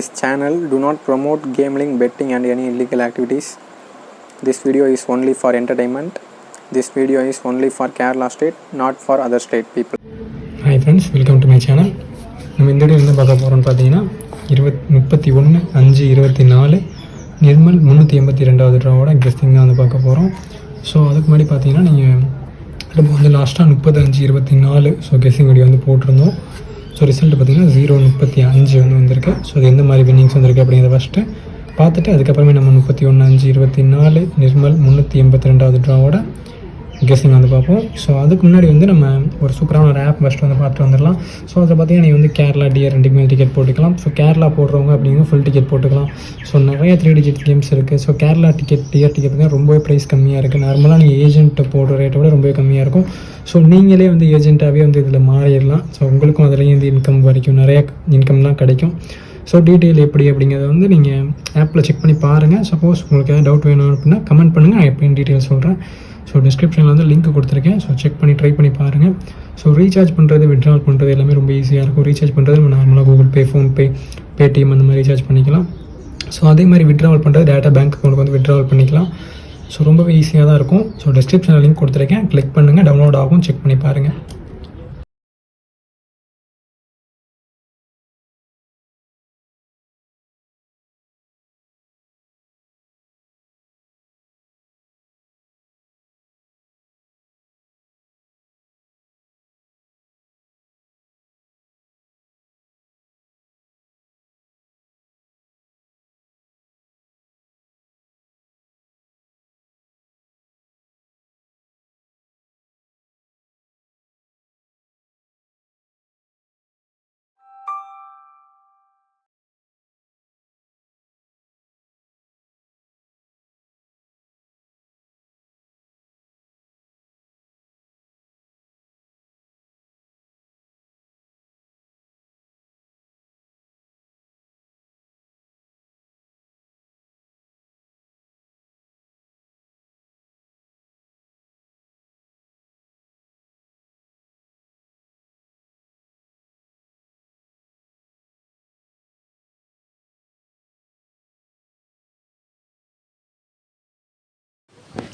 This channel do not promote gambling, betting and any illegal activities. This video is only for entertainment. This video is only for Kerala state, not for other state people. Hi friends welcome to my channel நம்ம இந்த video என்ன பார்க்க போகிறோம்னு பார்த்தீங்கன்னா இருபத் முப்பத்தி ஒன்று அஞ்சு இருபத்தி நாலு நிர்மல் முந்நூற்றி எண்பத்தி ரெண்டாவது ட்ராவோட கெஸ்டிங் தான் வந்து பார்க்க போகிறோம் ஸோ அதுக்கு முன்னாடி பார்த்தீங்கன்னா நீங்கள் நம்ம வந்து லாஸ்ட்டாக முப்பத்தஞ்சு இருபத்தி நாலு ஸோ கெஸ்டிங் வீடியோ வந்து போட்டிருந்தோம் ஸோ ரிசல்ட் பார்த்தீங்கன்னா ஜீரோ முப்பத்தி அஞ்சு வந்து வந்திருக்கு. ஸோ அது எந்த மாதிரி வின்னிங்ஸ் வந்திருக்கு அப்படிங்கிறத ஃபஸ்ட்டு பார்த்துட்டு அதுக்கப்புறமே நம்ம முப்பத்தி ஒன்று அஞ்சு இருபத்தி நாலு நிர்மல் முந்நூற்றி எண்பத்தி ரெண்டாவது ட்ராவோட கெஸ்ஸிங் வந்து பார்ப்போம். ஸோ அதுக்கு முன்னாடி வந்து நம்ம ஒரு சூப்பரான ஒரு ஆப் ஃபஸ்ட்டு வந்து பார்த்துட்டு வந்துடலாம். ஸோ அதில் பார்த்தீங்கன்னா நீ வந்து கேரளா டியர் ரெண்டுக்குமே டிக்கெட் போட்டுக்கலாம். ஸோ கேரளா போடுறவங்க அப்படிங்கும் ஃபுல் டிக்கெட் போட்டுக்கலாம். ஸோ நிறைய த்ரீ டிஜிட் கேம்ஸ் இருக்குது so Kerala ticket dear ticket வந்து ரொம்பவே ப்ரைஸ் கம்மியாக இருக்குது நார்மலாக நீங்கள் ஏஜென்ட் போடுற ரேட்டை விட ரொம்பவே கம்மியாக இருக்கும். ஸோ நீங்களே வந்து ஏஜென்ட்டாகவே வந்து இதில் மாறிடலாம். ஸோ உங்களுக்கும் அதுலேயும் இந்த இன்கம் வரைக்கும் நிறைய இன்கம்லாம் கிடைக்கும். ஸோ டீட்டெயில் எப்படி அப்படிங்கிறத வந்து நீங்கள் ஆப்பில் செக் பண்ணி பாருங்கள் சப்போஸ் உங்களுக்கு ஏதாவது டவுட் வேணும் அப்படின்னா கமெண்ட் பண்ணுங்கள் நான் எப்படின்னு டீட்டெயில் சொல்கிறேன் ஸோ டிஸ்கிரிப்ஷனில் வந்து லிங்க் கொடுத்துருக்கேன். ஸோ செக் பண்ணி ட்ரை பண்ணி பாருங்கள் ஸோ ரீசார்ஜ் பண்ணுறது விட்ரால் பண்ணுறது எல்லாமே ரொம்ப ஈஸியாக இருக்கும். ரீசார்ஜ் பண்ணுறது நம்ம நார்மலாக கூகுள் பே ஃபோன்பே பேடிஎம் அந்த மாதிரி ரீசார்ஜ் பண்ணிக்கலாம். ஸோ அதே மாதிரி விட்ராவல் பண்ணுறது டேட்டா பேங்க் அக்கௌண்ட்டுக்கு வந்து விட்ராவல் பண்ணிக்கலாம். ஸோ ரொம்பவே ஈஸியாக தான் இருக்கும். ஸோ டிஸ்கிரிப்ஷனில் லிங்க் கொடுத்துருக்கேன். கிளிக் பண்ணுங்கள் டவுன்லோட் ஆகும் செக் பண்ணி பாருங்கள்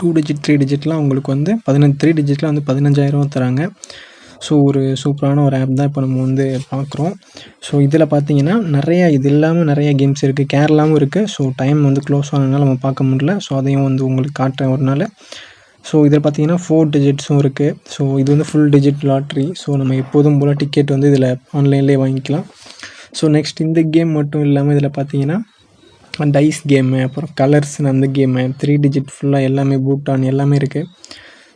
டூ டிஜிட் த்ரீ டிஜிட்லாம் உங்களுக்கு வந்து பதினஞ்சு த்ரீ டிஜிட்டில் வந்து பதினஞ்சாயிரம் தராங்க. ஸோ ஒரு சூப்பரான ஒரு ஆப் தான் இப்போ நம்ம வந்து பார்க்குறோம் ஸோ இதில் பார்த்தீங்கன்னா நிறையா இது இல்லாமல் நிறையா கேம்ஸ் இருக்குது கேரளாவும் இருக்குது ஸோ டைம் வந்து க்ளோஸ் ஆனதுனால நம்ம பார்க்க முடியல. ஸோ அதையும் வந்து உங்களுக்கு காட்டுறேன் ஒரு நாள். ஸோ இதில் பார்த்தீங்கன்னா ஃபோர் டிஜிட்ஸும் இருக்குது ஸோ இது வந்து ஃபுல் டிஜிட் லாட்ரி ஸோ நம்ம எப்போதும் போல் டிக்கெட் வந்து இதில் ஆன்லைன்லேயே வாங்கிக்கலாம். ஸோ நெக்ஸ்ட் இந்த கேம் மட்டும் இல்லாமல் இதில் பார்த்தீங்கன்னா டைஸ் கேமு அப்புறம் கலர்ஸ்னு அந்த கேமு த்ரீ டிஜிட் ஃபுல்லாக எல்லாமே பூட்டான் எல்லாமே இருக்குது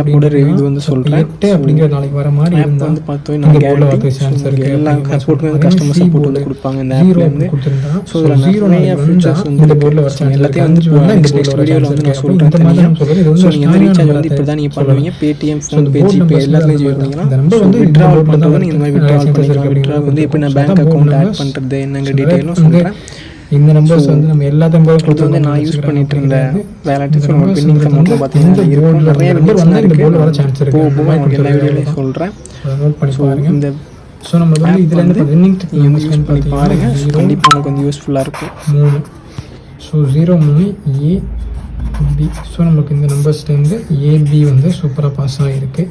ஆப்போட ரிவ்யூ வந்து சொல்கிறேன் எட்டு அப்படிங்கிற நாளைக்கு வர மாதிரி வந்து பார்த்தோம். எல்லா சப்போர்ட்டுமே வந்து கஸ்டமர் சப்போர்ட் வந்து கொடுப்பாங்க இந்த ஆப்ல இருந்து. ஸோ இதில் நிறைய ஃபீச்சர்ஸ் வந்து இந்த போர்டில் எல்லாத்தையும் வந்து நெக்ஸ்ட் நெக்ஸ்ட் வீடியோவில் வந்து நான் சொல்கிறேன் தனியாக ஸோ நீங்கள் வந்து ரீசார்ஜ் வந்து இப்படி தான் நீங்கள் பண்ணுவீங்க. பேடிஎம் ஃபோன்பே ஜிபே எல்லாத்துலேயும் ஜிபே பண்ணிக்கலாம் ஸோ விட்ராவல் பண்ணுறது நீங்கள் இந்த மாதிரி விட்ராவல் பண்ணிக்கலாம். விட்ராவல் வந்து எப்படி நான் பேங்க் அக்கௌண்ட் ஆட் பண்ணுறது என்னங்க டீட்டெயிலும் சொல்கிறேன் இந்த நம்பர்ஸ் வந்து நம்ம எல்லா நம்பரும் இது வந்து நான் யூஸ் பண்ணிட்டு இருந்த வேலட் ஸோ நம்ம பின்னிங் அமௌண்ட்டில் பார்த்தீங்கன்னா இருக்கும். நிறைய நம்பர் வந்து இந்த போர்டில் வர சான்ஸ் இருக்கு. போக உங்களுக்கு எல்லா வீடியோலையும் சொல்கிறேன் நோட் பண்ணி பாருங்க. இந்த ஸோ நம்ம வந்து இதுல இருந்து வின்னிங் வந்து யூஸ் பண்ணி பாருங்கள் கண்டிப்பாக உங்களுக்கு வந்து யூஸ்ஃபுல்லாக இருக்கும். மூணு. ஸோ ஜீரோ மூணு ஏ பி ஸோ நமக்கு இந்த நம்பர்ஸ்லேருந்து ஏபி வந்து சூப்பராக பாஸ் ஆகிருக்கு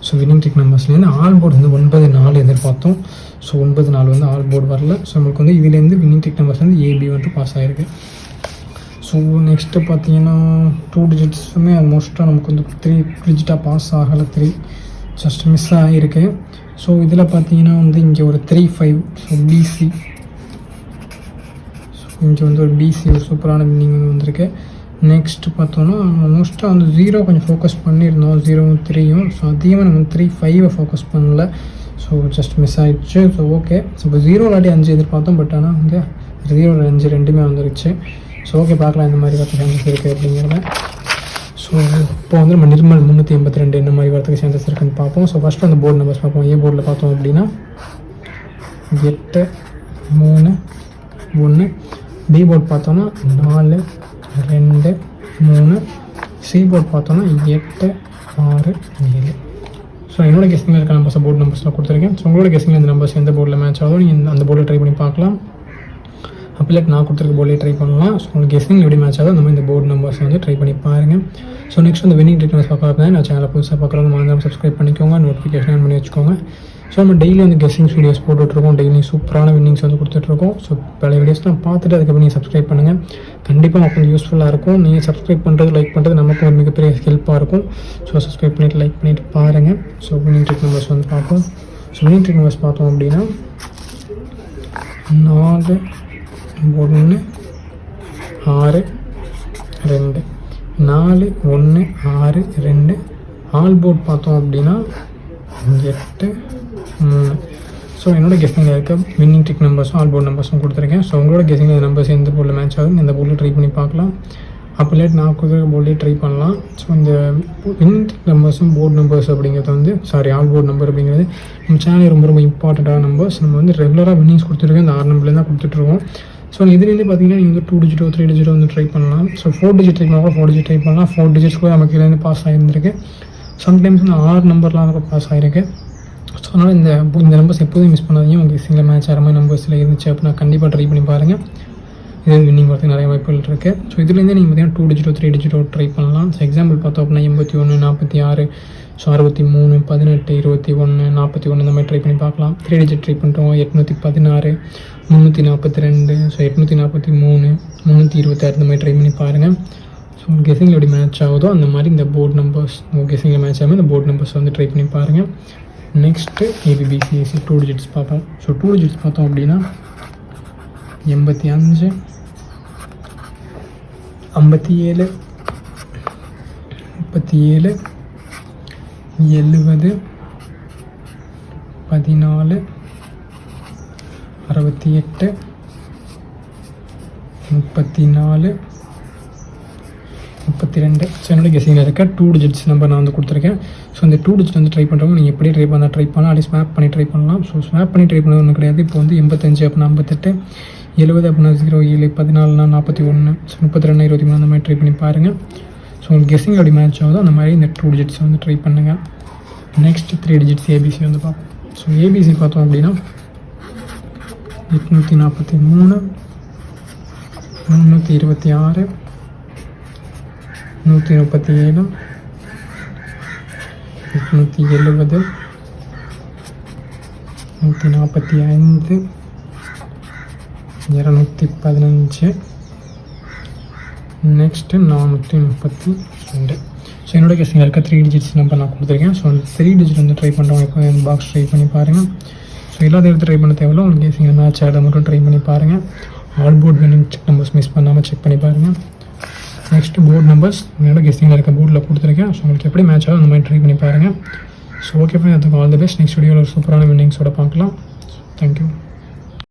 ஸோ வின்னிங் டெக் நம்பர்ஸ்லேருந்து ஆல் போர்டு வந்து ஒன்பது நாலு எதிர்பார்த்தோம் ஸோ ஒன்பது நாலு வந்து ஆல் போர்டு வரல ஸோ நமக்கு வந்து இதுலேருந்து வின்னிங் டெக் வந்து ஏபி வந்து பாஸ் ஆகிருக்கு ஸோ நெக்ஸ்ட்டு பார்த்தீங்கன்னா டூ டிஜிட்ஸுமே மோஸ்ட்டாக நமக்கு வந்து த்ரீ டிஜிட்டாக பாஸ் ஆகலை த்ரீ ஜஸ்ட் மிஸ் ஆகிருக்கு ஸோ இதில் பார்த்தீங்கன்னா வந்து இங்கே ஒரு three five so BC so இங்கே வந்து ஒரு பிசி ஒரு சூப்பரான வின்னிங் வந்து வந்திருக்கு நெக்ஸ்ட் பார்த்தோன்னா மோஸ்ட்டாக வந்து ஜீரோ கொஞ்சம் ஃபோக்கஸ் பண்ணியிருந்தோம். ஜீரோவும் த்ரீயும் ஸோ அதிகமாக நம்ம த்ரீ ஃபைவை ஃபோக்கஸ் பண்ணல. ஸோ ஜஸ்ட் மிஸ் ஆகிடுச்சு ஸோ ஓகே ஸோ இப்போ ஜீரோ இல்லாட்டி அஞ்சு எதிர்பார்த்தோம். பட் ஆனால் வந்து ஜீரோ அஞ்சு ரெண்டுமே வந்துருச்சு. ஸோ ஓகே பார்க்கலாம் இந்த மாதிரி வரத்துக்கு சான்சஸ் இருக்குது அப்படிங்கிறத ஸோ இப்போ வந்து நம்ம நிர்மல் முந்நூற்றி எண்பத்தி ரெண்டு என்ன மாதிரி வரத்துக்கு சான்சஸ் இருக்குன்னு பார்ப்போம். ஸோ ஃபஸ்ட்டு அந்த போர்டு நம்பர்ஸ் பார்ப்போம். ஏ போர்டில் பார்த்தோம் அப்படின்னா எட்டு மூணு ஒன்று பி போர்ட் பார்த்தோன்னா நாலு ரெண்டு மூணு சி போர்ட் பார்த்தோன்னா எட்டு ஆறு ஏழு ஸோ என்னோட கெஸ்டிங்கில் இருக்க நம்பர்ஸ் போர்டு நம்பர்ஸில் கொடுத்துருக்கேன் ஸோ உங்களோட கெஸ்டிங்கில் இந்த நம்பர்ஸ் எந்த போர்டில் மேட்ச் ஆகுதோ நீங்கள் அந்த போர்டில் ட்ரை பண்ணி பார்க்கலாம் அப்போ நான் கொடுத்துருக்க போர்டே ட்ரை பண்ணலாம். ஸோ உங்களுக்கு கெஸ்ஸிங் எப்படி மேட்ச் ஆகும் அந்த மாதிரி இந்த போர்டு நம்பர்ஸ் வந்து ட்ரை பண்ணி பாருங்கள் ஸோ நெக்ஸ்ட் வந்து வினிங் ட்ரிக்னஸ் பார்க்க நான் சேனலை புதுசாக பார்க்கலாம் மறந்துடாம சப்ஸ்கிரைப் பண்ணிக்கோங்க. நோட்டிஃபிகேஷன் ஆன் பண்ணி வச்சுக்கோங்க. ஸோ நம்ம டெய்லி வந்து கெஸ்ஸிங்ஸ் வீடியோஸ் போட்டுட்ருக்கோம். டெய்லி சூப்பரான வின்னிங்ஸ் வந்து கொடுத்துட்ருக்கோம். ஸோ பல வீடியோஸ்லாம் பார்த்துட்டு அதுக்கப்புறம் நீங்கள் சப்ஸ்கிரைப் பண்ணுங்கள் கண்டிப்பாக நமக்கு கொஞ்சம் யூஸ்ஃபுல்லாக இருக்கும். நீங்கள் சப்ஸ்கிரைப் பண்ணுறது லைக் பண்ணுறது நமக்கு ஒரு மிகப்பெரிய ஹெல்ப்பாக இருக்கும். ஸோ சப்ஸ்கிரைப் பண்ணிவிட்டு லைக் பண்ணிவிட்டு பாருங்கள் ஸோ வினிங் ட்ரிக் நம்பர்ஸ் வந்து பார்ப்போம். ஸோ வினிங் ட்ரிக் நம்பர்ஸ் பார்த்தோம் அப்படின்னா நாலு ஒன்று ஆறு ரெண்டு. நாலு ஒன்று ஆறு ரெண்டு. ஆல் போர்ட் பார்த்தோம் அப்படின்னா எட்டு மூணு. ஸோ என்னோட கெஸ்டிங்கில் இருக்க வின்னிங் ட்ரிக் நம்பர்ஸும் ஆல் போர்ட் நம்பர்ஸும் கொடுத்துருக்கேன். ஸோ உங்களோட கெஸ்டிங்கில் நம்பர்ஸ் எந்த போர்டில் மேட்ச் ஆகும் இந்த போர்டில் ட்ரை பண்ணி பார்க்கலாம். அப்போ லேட் நான் கொடுக்குற போர்டே ட்ரை பண்ணலாம். ஸோ இந்த வின்னிங் ட்ரிக் நம்பர்ஸும் போர்டு நம்பர்ஸ் அப்படிங்கிறது வந்து சாரி ஆல் போர்ட் நம்பர் அப்படிங்கிறது நம்ம சேனல் ரொம்ப ரொம்ப இம்பார்ட்டண்ட்டான நம்பர்ஸ் நம்ம வந்து ரெகுலராக வின்னிங்ஸ் கொடுத்துருக்கோம் இந்த ஆறு நம்பர்லேருந்து தான் கொடுத்துட்ருக்கோம் ஸோ இதுலேருந்து பார்த்தீங்கன்னா நீங்கள் வந்து டூ டிஜிட்டோ த்ரீ டிஜிட்டோ வந்து ட்ரை பண்ணலாம். ஸோ ஃபோர் டிஜிட் ட்ரை பண்ணால் ஃபோர் டிஜிட் ட்ரை பண்ணலாம். ஃபோர் டிஜிட்ஸ் கூட நமக்கு இதுலேருந்து பாஸ் ஆகிருந்திருக்கு சம்டைம்ஸ் வந்து ஆறு நம்பர்லாம் கூட பாஸ் ஆகிருக்கு ஸோ அதனால் இந்த இந்த நம்பர்ஸ் எப்போதும் மிஸ் பண்ணாதீங்க. உங்களுக்கு சிங்கிள் மேட்ச் ஆகிற மாதிரி நம்பர்ஸில் இருந்துச்சு அப்படின்னா கண்டிப்பாக ட்ரை பண்ணி பாருங்கள் இது வின்னிங் வரதுக்கு நிறைய வாய்ப்புகள் இருக்குது ஸோ இதுலேருந்து நீங்கள் பார்த்தீங்கன்னா டூ டிஜிட்டோ த்ரீ டிஜிட்டோ ட்ரை பண்ணலாம். ஸோ எக்ஸாம்பிள் பார்த்தோம் அப்படின்னா எண்பத்தி ஒன்று நாற்பத்தி ஆறு ஸோ அறுபத்தி மூணு பதினெட்டு இருபத்தி ஒன்று நாற்பத்தி ஒன்று இந்த மாதிரி ட்ரை பண்ணி பார்க்கலாம். த்ரீ டிஜிட் ட்ரை பண்ணுறோம் எட்நூற்றி பதினாறு முந்நூற்றி நாற்பத்தி ரெண்டு ஸோ எட்நூற்றி நாற்பத்தி மூணு முந்நூற்றி இருபத்தாறு இந்த மாதிரி ட்ரை பண்ணி பாருங்கள் ஸோ கெஸிங்கில் எப்படி மேட்ச் ஆகுதோ அந்த மாதிரி இந்த போர்டு நம்பர்ஸ் கெஸிங்கில் மேட்ச் ஆகாமல் இந்த போர்டு நம்பர்ஸ் வந்து ட்ரை பண்ணி பாருங்கள் next AB BC SC two digits பார்ப்போம். ஸோ டூ டிஜிட்ஸ் பார்த்தோம் அப்படின்னா எண்பத்தி அஞ்சு ஐம்பத்தி ஏழு முப்பத்தி ஏழு எழுபது பதினாலு அறுபத்தி எட்டு முப்பத்தி நாலு முப்பத்தி ரெண்டு ஸோ என்னோட கெஸிங்கில் இருக்க டூ டிஜிட்ஸ் நம்பர் நான் வந்து கொடுத்துருக்கேன். ஸோ இந்த டூ டிஜிட் வந்து ட்ரை பண்ணுறவங்க நீங்கள் எப்படி ட்ரை பண்ணால் ட்ரை பண்ணலாம் அப்படி ஸ்வாப் பண்ணி ட்ரை பண்ணலாம். ஸோ ஸ்வாப் பண்ணி ட்ரை பண்ணுறது ஒன்றும் கிடையாது. இப்போ வந்து எண்பத்தஞ்சு அப்படின்னா ஐம்பத்தெட்டு. எழுபது அப்படின்னா ஜீரோ ஏழு பதினாலுனா நாற்பத்தி ஒன்று ஸோ முப்பத்தி ரெண்டு இருபத்தி மூணு அந்த மாதிரி ட்ரை பண்ணி பாருங்கள் ஸோ உங்களுக்கு கெஸிங் எப்படி மேட்ச் ஆகுதோ அந்த மாதிரி இந்த டூ டிஜிட்ஸ் வந்து ட்ரை பண்ணுங்கள் நெக்ஸ்ட் த்ரீ டிஜிட்ஸ் ஏபிசி வந்து பார்ப்போம். ஸோ ஏபிசி பார்த்தோம் அப்படின்னா எட்நூற்றி நாற்பத்தி மூணு முந்நூற்றி இருபத்தி ஆறு நூற்றி முப்பத்தி ஏழு எட்நூற்றி எழுபது நூற்றி நாற்பத்தி ஐந்து இரநூத்தி பதினஞ்சு. நெக்ஸ்ட்டு நானூற்றி முப்பத்தி ரெண்டு. ஸோ என்னோட கெஸ்டிங் இருக்க த்ரீ டிஜிட்ஸ் நம்பர் நான் கொடுத்துருக்கேன். ஸோ த்ரீ டிஜிட் வந்து ட்ரை பண்ணுறவங்க இப்போ என் பாக்ஸ் ட்ரை பண்ணி பாருங்கள் ஸோ எல்லாத்தையும் எடுத்து ட்ரை பண்ண தேவையில்ல. உங்களுக்கு கெஸ்டிங் மேட்ச் ஆகிட மட்டும் ட்ரை பண்ணி பாருங்கள் all board winning check numbers miss பண்ணாமல் செக் பண்ணி பாருங்கள் நெக்ஸ்ட்டு போர்டு நம்பர்ஸ் என்னோட கெஸ்டிங்கில் இருக்க போர்டில் கொடுத்துருக்கேன். ஸோ உங்களுக்கு எப்படி மேட்ச் ஆகும் அந்த மாதிரி ட்ரை பண்ணி பாருங்கள் ஸோ ஓகே ஃப்ரெண்ட் அதுக்கு ஆல் தி பெஸ்ட் நெக்ஸ்ட் வீடியோவில் ஒரு சூப்பரான வின்னிங்ஸோட பார்க்கலாம். தேங்க்யூ